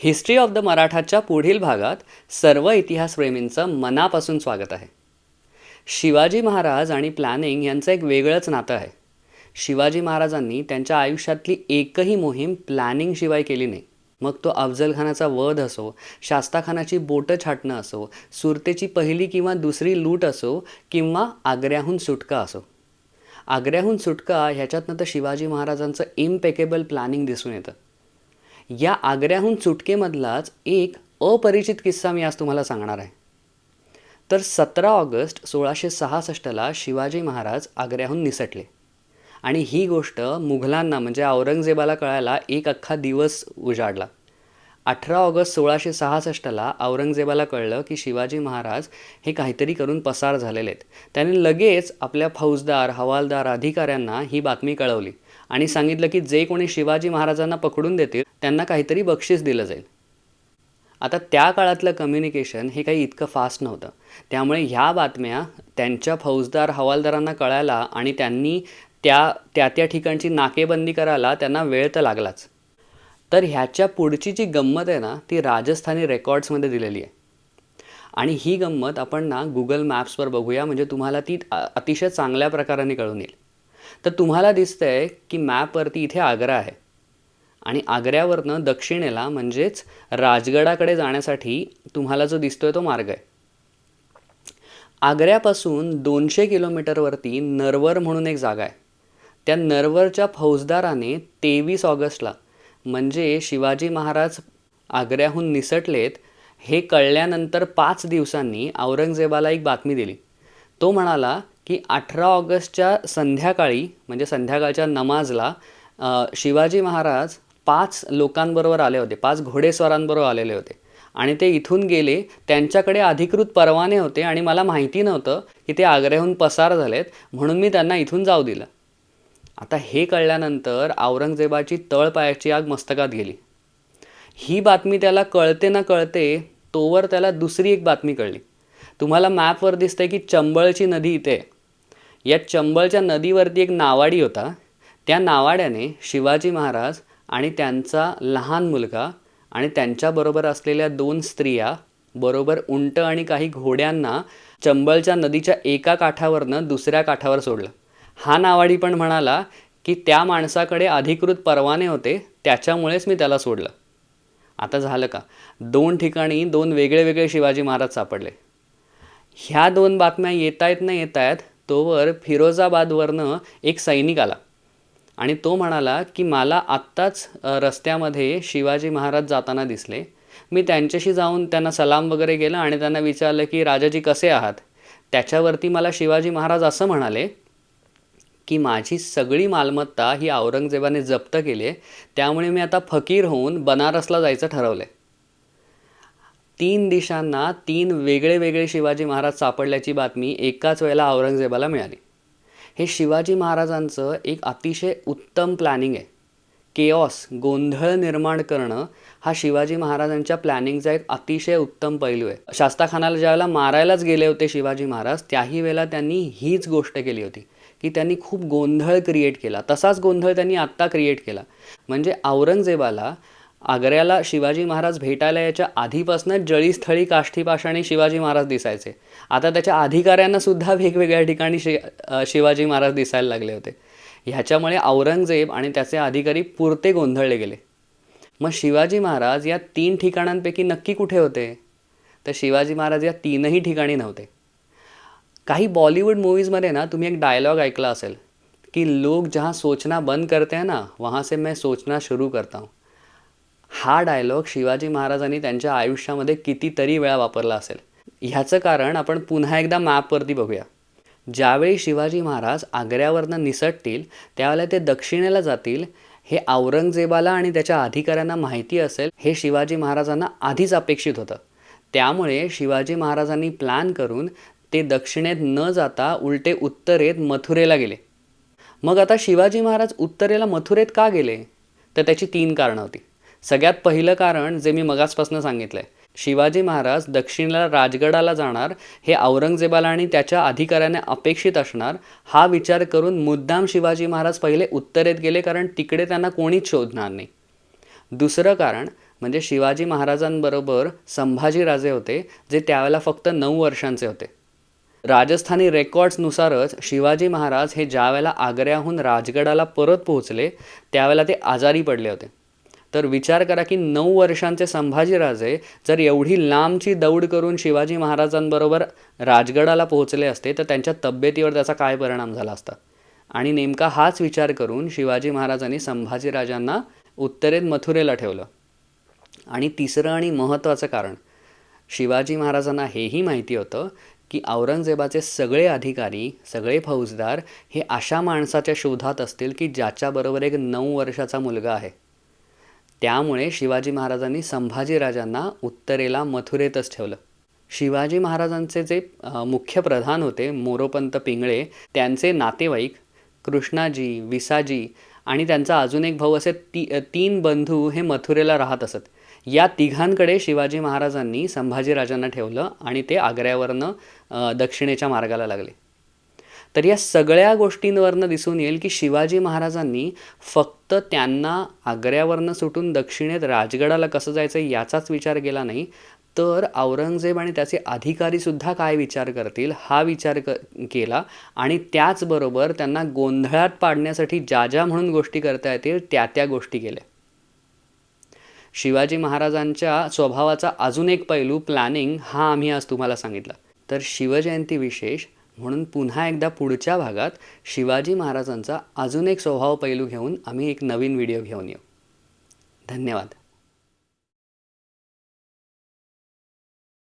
History of the मराठाच्या पुढील भागात सर्व इतिहासप्रेमींचं मनापासून स्वागत आहे. शिवाजी महाराज आणि प्लॅनिंग यांचं एक वेगळंच नातं आहे. शिवाजी महाराजांनी त्यांच्या आयुष्यातली एकही मोहीम प्लॅनिंगशिवाय केली नाही. मग तो अफजलखानाचा वध असो शास्ताखानाची बोटं छाटणं असो सुरतेची पहिली किंवा दुसरी लूट असो किंवा आग्र्याहून सुटका असो. आग्र्याहून सुटका ह्याच्यातनं तर शिवाजी महाराजांचं इम्पेकेबल प्लॅनिंग दिसून येतं. या आग्र्याहून सुटकेमधलाच एक अपरिचित किस्सा मी आज तुम्हाला सांगणार आहे. तर सतरा ऑगस्ट सोळाशे सहासष्टला शिवाजी महाराज आग्र्याहून निसटले. आणि ही गोष्ट मुघलांना म्हणजे औरंगजेबाला कळायला एक अख्खा दिवस उजाडला. अठरा ऑगस्ट सोळाशे सहासष्टला औरंगजेबाला कळलं की शिवाजी महाराज हे काहीतरी करून पसार झालेले आहेत त्याने लगेच आपल्या फौजदार हवालदार अधिकाऱ्यांना ही बातमी कळवली. आणि सांगितलं की जे कोणी शिवाजी महाराजांना पकडून देतील त्यांना काहीतरी बक्षीस दिलं जाईल. आता त्या काळातलं कम्युनिकेशन हे काही इतकं फास्ट नव्हतं. त्यामुळे ह्या बातम्या त्यांच्या फौजदार हवालदारांना कळायला आणि त्यांनी त्या त्या त्या ठिकाणची नाकेबंदी करायला त्यांना वेळ तर लागलाच. तर ह्याच्या पुढची जी गंमत आहे ना ती राजस्थानी रेकॉर्ड्समध्ये दिलेली आहे. आणि ही गंमत आपण ना गुगल मॅप्सवर बघूया म्हणजे तुम्हाला ती अतिशय चांगल्या प्रकाराने कळून येईल. तर तुम्हाला दिसतंय की मॅपवरती इथे आग्रा आहे. आणि आग्र्यावरनं दक्षिणेला म्हणजेच राजगडाकडे जाण्यासाठी तुम्हाला जो दिसतोय तो मार्ग आहे. आग्र्यापासून दोनशे किलोमीटरवरती नरवर म्हणून एक जागा आहे. त्या नरवरच्या फौजदाराने तेवीस ऑगस्टला म्हणजे शिवाजी महाराज आग्र्याहून निसटलेत हे कळल्यानंतर पाच दिवसांनी औरंगजेबाला एक बातमी दिली. तो म्हणाला की अठरा ऑगस्टच्या संध्याकाळी म्हणजे संध्याकाळच्या नमाजला शिवाजी महाराज पाच लोकांबरोबर आले होते पाच घोडेस्वारांबरोबर आलेले होते. आणि ते इथून गेले त्यांच्याकडे अधिकृत परवाने होते आणि मला माहिती नव्हतं की ते आग्र्याहून पसार झालेत म्हणून मी त्यांना इथून जाऊ दिलं. आता हे कळल्यानंतर औरंगजेबाची तळपायाची आग मस्तकात गेली. ही बातमी त्याला कळते ना कळते तोवर त्याला दुसरी एक बातमी कळली. तुम्हाला मॅपवर दिसतंय की चंबळची नदी इथे आहे. या चंबळच्या नदीवरती एक नावाडी होता. त्या नावाड्याने शिवाजी महाराज आणि त्यांचा लहान मुलगा आणि त्यांच्याबरोबर असलेल्या दोन स्त्रिया बरोबर उंट आणि काही घोड्यांना चंबळच्या नदीच्या एका काठावरनं दुसऱ्या काठावर सोडलं. हा नावाडी पण म्हणाला की त्या माणसाकडे अधिकृत परवाने होते त्याच्यामुळेच मी त्याला सोडलं. आता झालं का? दोन ठिकाणी दोन वेगळे वेगळे शिवाजी महाराज सापडले. ह्या दोन बातम्या येत आहेत ना येत आहेत तोवर फिरोजाबादवरनं एक सैनिक आला. आणि तो म्हणाला की मला आत्ताच रस्त्यामध्ये शिवाजी महाराज जाताना दिसले. मी त्यांच्याशी जाऊन त्यांना सलाम वगैरे केलं आणि त्यांना विचारलं की राजाजी कसे आहात? त्याच्यावरती मला शिवाजी महाराज असं म्हणाले की माझी सगळी मालमत्ता ही औरंगजेबाने जप्त केली आहे. त्यामुळे मी आता फकीर होऊन बनारसला जायचं ठरवलं आहे तीन दिशांना तीन वेगळे वेगळे शिवाजी महाराज सापडल्याची बातमी एकाच वेळेला औरंगजेबाला मिळाली. हे शिवाजी महाराजांचं एक अतिशय उत्तम प्लॅनिंग आहे. केऑस गोंधळ निर्माण करणं हा शिवाजी महाराजांच्या प्लॅनिंगचा एक अतिशय उत्तम पैलू आहे. शास्ताखानाला ज्यावेळेला मारायलाच गेले होते शिवाजी महाराज त्याही वेळेला त्यांनी हीच गोष्ट केली होती की त्यांनी खूप गोंधळ क्रिएट केला. तसाच गोंधळ त्यांनी आत्ता क्रिएट केला. म्हणजे औरंगजेबाला आग्र्याला शिवाजी महाराज भेटायला याच्या आधीपासूनच जळीस्थळी काष्ठीपाषाणी शिवाजी महाराज दिसायचे. आता त्याच्या अधिकाऱ्यांना सुद्धा वेगवेगळ्या ठिकाणी शि शिवाजी महाराज दिसायला लागले होते. ह्याच्यामुळे औरंगजेब आणि त्याचे अधिकारी पुरते गोंधळले गेले. मग शिवाजी महाराज या तीन ठिकाणांपैकी नक्की कुठे होते? तर शिवाजी महाराज या तीनही ठिकाणी नव्हते. काही बॉलिवूड मूवीज़मध्ये ना तुम्ही एक डायलॉग ऐकला असेल की लोक जहाँ सोचना बंद करते हैं ना वहाँ से मैं सोचना शुरू करता हूँ. हा डायलॉग शिवाजी महाराजांनी त्यांच्या आयुष्यामध्ये कितीतरी वेळा वापरला असेल. ह्याचं कारण आपण पुन्हा एकदा मॅपवरती बघूया. ज्यावेळी शिवाजी महाराज आग्र्यावरनं निसटतील त्यावेळेला ते दक्षिणेला जातील हे औरंगजेबाला आणि त्याच्या अधिकाऱ्यांना माहिती असेल हे शिवाजी महाराजांना आधीच अपेक्षित होतं. त्यामुळे शिवाजी महाराजांनी प्लॅन करून ते दक्षिणेत न जाता उलटे उत्तरेत मथुरेला गेले. मग आता शिवाजी महाराज उत्तरेला मथुरेत का गेले? तर त्याची तीन कारणं होती. सगळ्यात पहिलं कारण जे मी मगाचपासून सांगितलंय. शिवाजी महाराज दक्षिणेला राजगडाला जाणार हे औरंगजेबाला आणि त्याच्या अधिकाऱ्याने अपेक्षित असणार हा विचार करून मुद्दाम शिवाजी महाराज पहिले उत्तरेत गेले कारण तिकडे त्यांना कोणीच शोधणार नाही. दुसरं कारण म्हणजे शिवाजी महाराजांबरोबर संभाजीराजे होते जे त्यावेळेला फक्त नऊ वर्षांचे होते. राजस्थानी रेकॉर्ड्सनुसारच शिवाजी महाराज हे ज्यावेळेला आग्र्याहून राजगडाला परत पोहोचले त्यावेळेला ते आजारी पडले होते. तर विचार करा की नऊ वर्षांचे संभाजीराजे जर एवढी लांबची दौड करून शिवाजी महाराजांबरोबर राजगडाला पोहोचले असते तर त्यांच्या तब्येतीवर त्याचा काय परिणाम झाला असता? आणि नेमका हाच विचार करून शिवाजी महाराजांनी संभाजीराजांना उत्तरेत मथुरेला ठेवलं. आणि तिसरं आणि महत्त्वाचं कारण शिवाजी महाराजांना हेही माहिती होतं की औरंगजेबाचे सगळे अधिकारी सगळे फौजदार हे अशा माणसाच्या शोधात असतील की ज्याच्याबरोबर एक नऊ वर्षाचा मुलगा आहे. त्यामुळे शिवाजी महाराजांनी संभाजीराजांना उत्तरेला मथुरेतच ठेवलं. शिवाजी महाराजांचे जे मुख्य प्रधान होते मोरोपंत पिंगळे त्यांचे नातेवाईक कृष्णाजी विसाजी आणि त्यांचा अजून एक भाऊ असे ती तीन बंधू हे मथुरेला राहत असत. या तिघांकडे शिवाजी महाराजांनी संभाजीराजांना ठेवलं आणि ते आग्र्यावरनं दक्षिणेच्या मार्गाला लागले. तर या सगळ्या गोष्टींवरनं दिसून येईल की शिवाजी महाराजांनी फक्त त्यांना आग्र्यावरनं सुटून दक्षिणेत राजगडाला कसं जायचं याचाच विचार केला नाही. तर औरंगजेब आणि त्याचे अधिकारीसुद्धा काय विचार करतील? हा विचार क केला. आणि त्याचबरोबर त्यांना गोंधळात पाडण्यासाठी ज्या ज्या म्हणून गोष्टी करता येतील त्या त्या गोष्टी केल्या. शिवाजी महाराजांच्या स्वभावाचा अजून एक पैलू प्लॅनिंग हा आम्ही आज तुम्हाला सांगितला. तर शिवजयंती विशेष म्हणून पुन्हा एकदा पुढच्या भागात शिवाजी महाराजांचा अजून एक स्वभाव पैलू घेऊन आम्ही एक नवीन व्हिडिओ घेऊन येऊ. धन्यवाद.